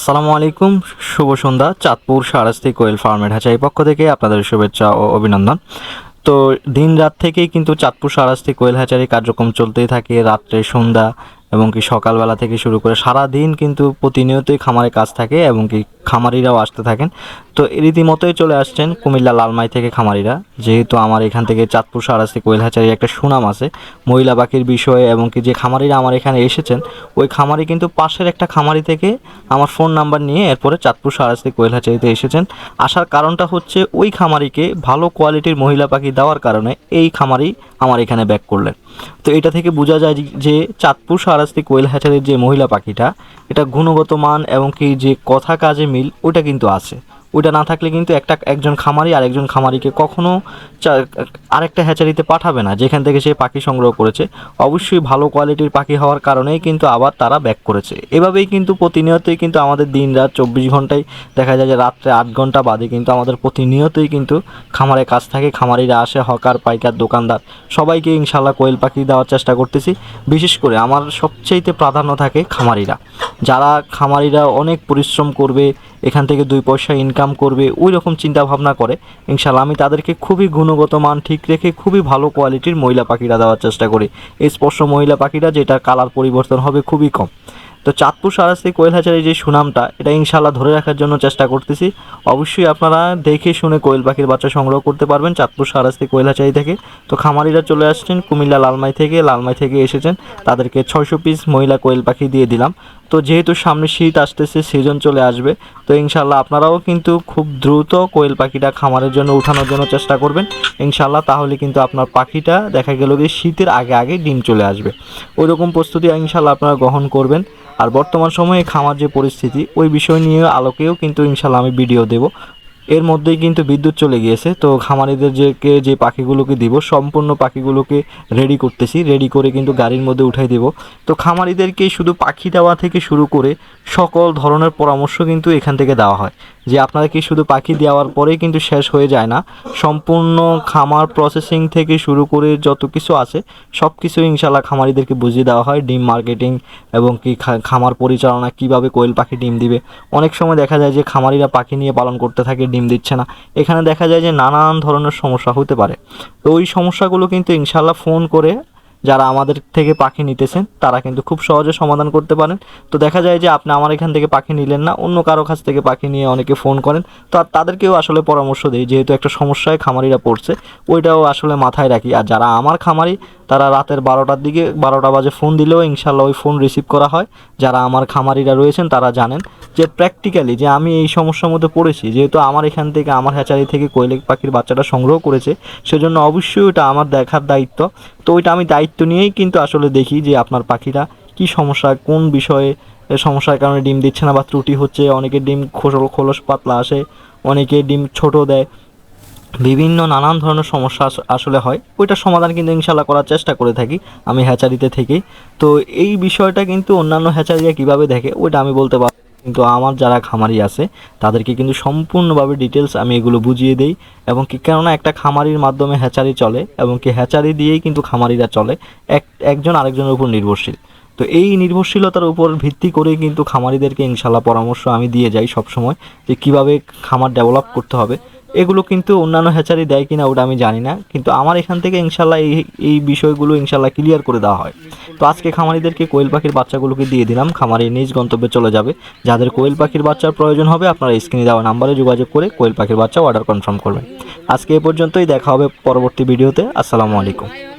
আসসালামু আলাইকুম, শুভ সন্ধ্যা, চাঁদপুর সারাস্তি কোয়েল ফার্মের হাঁচাই পক্ষ থেকে আপনাদের শুভেচ্ছা ও অভিনন্দন। তো দিন রাত থেকেই কিন্তু চাঁদপুর সারাস্তি কোয়েল হ্যাচারি কার্যক্রম চলতেই থাকে, রাত্রে সন্ধ্যা এবং কি সকালবেলা থেকে শুরু করে সারা দিন কিন্তু প্রতিনিয়তই খামারে কাজ থাকে এবং কি খামারিরাও আসতে থাকেন। তো রীতিমতোই চলে আসছেন কুমিল্লা লালমাই থেকে খামারিরা। যেহেতু আমার এখান থেকে চাঁদপুর সারাস্তি কোয়েল হ্যাচারি একটা সুনাম আছে, মহিলা পাখির বিষয়ে এবং কি যে খামারিরা আমার এখানে এসেছেন, ওই খামারি কিন্তু পাশের একটা খামারি থেকে আমার ফোন নাম্বার নিয়ে এরপরে চাঁদপুর সারাস্তি কোয়েল হ্যাচারিতে এসেছেন। আসার কারণটা হচ্ছে ওই খামারিকে ভালো কোয়ালিটির মহিলা পাখি দেওয়ার কারণে এই খামারি আমার এখানে ব্যাক করলেন। তো এটা থেকে বোঝা যায় যে- চাঁদপুর সারাস্তি কোয়েল যে মহিলা পাখিটা, এটা গুণগত মান এবং কি যে কথা কাজে মিল ওটা কিন্তু আছে। ওটা না থাকলে কিন্তু একটা, একজন খামারি আর একজন খামারিকে কখনো চা- আরেকটা হ্যাচারিতে পাঠাবে না, যেখান থেকে সে পাখি সংগ্রহ করেছে। অবশ্যই ভালো কোয়ালিটির পাখি হওয়ার কারণেই কিন্তু আবার তারা ব্যাক করেছে। এভাবেই কিন্তু প্রতিনিয়তই কিন্তু আমাদের দিন রাত চব্বিশ ঘন্টায় দেখা যায় যে রাত্রে আট ঘণ্টা বাদে কিন্তু আমাদের প্রতিনিয়তই কিন্তু খামারে কাজ থাকে, খামারিরা আসে, হকার, পাইকার, দোকানদার, সবাইকে ইনশাল্লাহ কোয়েল পাখি দেওয়ার চেষ্টা করতেছি। বিশেষ করে আমার সবচেয়েতে প্রাধান্য থাকে খামারিরা। যারা খামারিরা অনেক পরিশ্রম করবে, এখান থেকে দুই পয়সা ইনকাম করবে, ওই রকম চিন্তা ভাবনা করে। ইনশাল্লাহ আমি তাদেরকে খুবই গুণগত মান ঠিক রেখে খুবই ভালো কোয়ালিটির মহিলা পাখিরা দেওয়ার চেষ্টা করি। এই স্পর্শ মহিলা পাখিরা যেটা কালার পরিবর্তন হবে খুবই কম। তো চাঁদপুর সারাস্তি কোয়েল হ্যাচারির যে সুনামটা, এটা ইনশাল্লাহ ধরে রাখার জন্য চেষ্টা করতেছি। অবশ্যই আপনারা দেখে শুনে কোয়েল পাখির বাচ্চা সংগ্রহ করতে পারবেন চাঁদপুর সারাস্তি কোয়েল হ্যাচারি থেকে। তো খামারিরা চলে আসছেন কুমিল্লা লালমাই থেকে লালমাই থেকে এসেছেন। তাদেরকে ছয়শো পিস মহিলা কোয়েল পাখি দিয়ে দিলাম। তো যেহেতু সামনে শীত আসতেছে সিজন চলে আসবে, তো ইনশাল্লাহ আপনারাও কিন্তু খুব দ্রুত কোয়েল পাখিটা খামারের জন্য উঠানোর জন্য চেষ্টা করবেন। ইনশাল্লাহ তাহলে কিন্তু আপনার পাখিটা দেখা গেল যে শীতের আগে আগে ডিম চলে আসবে। ওই রকম প্রস্তুতি ইনশাল্লাহ আপনারা গ্রহণ করবেন। আর বর্তমান সময়ে খামার যে পরিস্থিতি, ওই বিষয় নিয়ে আলোকেও কিন্তু ইনশাল্লাহ আমি ভিডিও দেব। এর মধ্যেই কিন্তু বিদ্যুৎ চলে গিয়েছে। তো খামারিদের যে কে যে পাখিগুলোকে দিব, সম্পূর্ণ পাখিগুলোকে রেডি করতেছি রেডি করে কিন্তু গাড়ির মধ্যে উঠাই দেব। তো খামারিদেরকে শুধু পাখি দেওয়া থেকে শুরু করে সকল ধরনের পরামর্শ কিন্তু এখান থেকে দেওয়া হয়। যে আপনাদেরকে শুধু পাখি দেওয়ার পরেই কিন্তু শেষ হয়ে যায় না, সম্পূর্ণ খামার প্রসেসিং থেকে শুরু করে যত কিছু আছে সব কিছু ইনশাল্লাহ খামারিদেরকে বুঝিয়ে দেওয়া হয়। ডিম মার্কেটিং এবং কি খামার পরিচালনা, কীভাবে কোয়েল পাখি ডিম দিবে। অনেক সময় দেখা যায় যে খামারিরা পাখি নিয়ে পালন করতে থাকে, ডিম দিচ্ছে না। এখানে দেখা যায় যে নানান ধরনের সমস্যা হতে পারে। তো ওই সমস্যাগুলো কিন্তু ইনশাল্লাহ ফোন করে যারা আমাদের থেকে পাখি নিতেছেন, তারা কিন্তু খুব সহজে সমাধান করতে পারেন। তো দেখা যায় যে আপনি আমার এখান থেকে পাখি নিলেন না, অন্য কারও কাছ থেকে পাখি নিয়ে অনেকে ফোন করেন। তো আর তাদেরকেও আসলে পরামর্শ দিই, যেহেতু একটা সমস্যায় খামারিরা পড়ছে, ওইটাও আসলে মাথায় রাখি। আর যারা আমার খামারি, তারা রাতের বারোটার দিকে বারোটা বাজে ফোন দিলেও ইনশাল্লাহ ওই ফোন রিসিভ করা হয়। যারা আমার খামারিরা রয়েছেন, তারা জানেন। যে প্র্যাকটিক্যালি যে আমি এই সমস্যার মধ্যে পড়েছি, যেহেতু আমার এখান থেকে, আমার হ্যাচারি থেকে কোয়েল পাখির বাচ্চাটা সংগ্রহ করেছে, সেজন্য অবশ্যই ওটা আমার দেখার দায়িত্ব। তো ওইটা আমি দায়িত্ব নিয়েই কিন্তু আসলে দেখি যে আপনার পাখিরা কি সমস্যা, কোন বিষয়ে সমস্যার কারণে ডিম দিচ্ছে না বা ত্রুটি হচ্ছে অনেকের ডিম খোসল, খোলস পাতলা আসে, অনেকে ডিম ছোট দেয়। বিভিন্ন নানান ধরনের সমস্যা আস- আসলে হয়। ওইটার সমাধান কিন্তু ইনশাল্লাহ করার চেষ্টা করে থাকি আমি হ্যাচারিতে থেকে তো এই বিষয়টা কিন্তু অন্যান্য হ্যাচারিরা কীভাবে দেখে, ওইটা আমি বলতে পারব। কিন্তু আমার যারা খামারি আছে, তাদেরকে কিন্তু সম্পূর্ণভাবে ডিটেলস আমি এগুলো বুঝিয়ে দেই এবং কি কেননা একটা খামারির মাধ্যমে হ্যাচারি চলে এবং কি হ্যাচারি দিয়েই কিন্তু খামারিরা চলে, এক, একজন আরেকজনের উপর নির্ভরশীল। তো এই নির্ভরশীলতার উপর ভিত্তি করে কিন্তু খামারিদেরকে ইনশাল্লাহ পরামর্শ আমি দিয়ে যাই সবসময় যে কীভাবে খামার ডেভেলপ করতে হবে। এগুলো কিন্তু অন্যান্য হ্যাচারি দেয় কিনা ওটা আমি জানি না। কিন্তু আমার এখান থেকে ইনশাল্লাহ এই এই বিষয়গুলো ইনশাল্লাহ ক্লিয়ার করে দেওয়া হয়। তো আজকে খামারিদেরকে কোয়েল পাখির বাচ্চাগুলোকে দিয়ে দিলাম। খামারি নিজ গন্তব্যে চলে যাবে। যাদের কোয়েল পাখির বাচ্চার প্রয়োজন হবে, আপনারা স্ক্রিনে দেওয়া নাম্বারে যোগাযোগ করে কোয়েল পাখির বাচ্চা অর্ডার কনফার্ম করবেন। আজকে এ পর্যন্তই, দেখা হবে পরবর্তী ভিডিওতে আসসালামু আলাইকুম।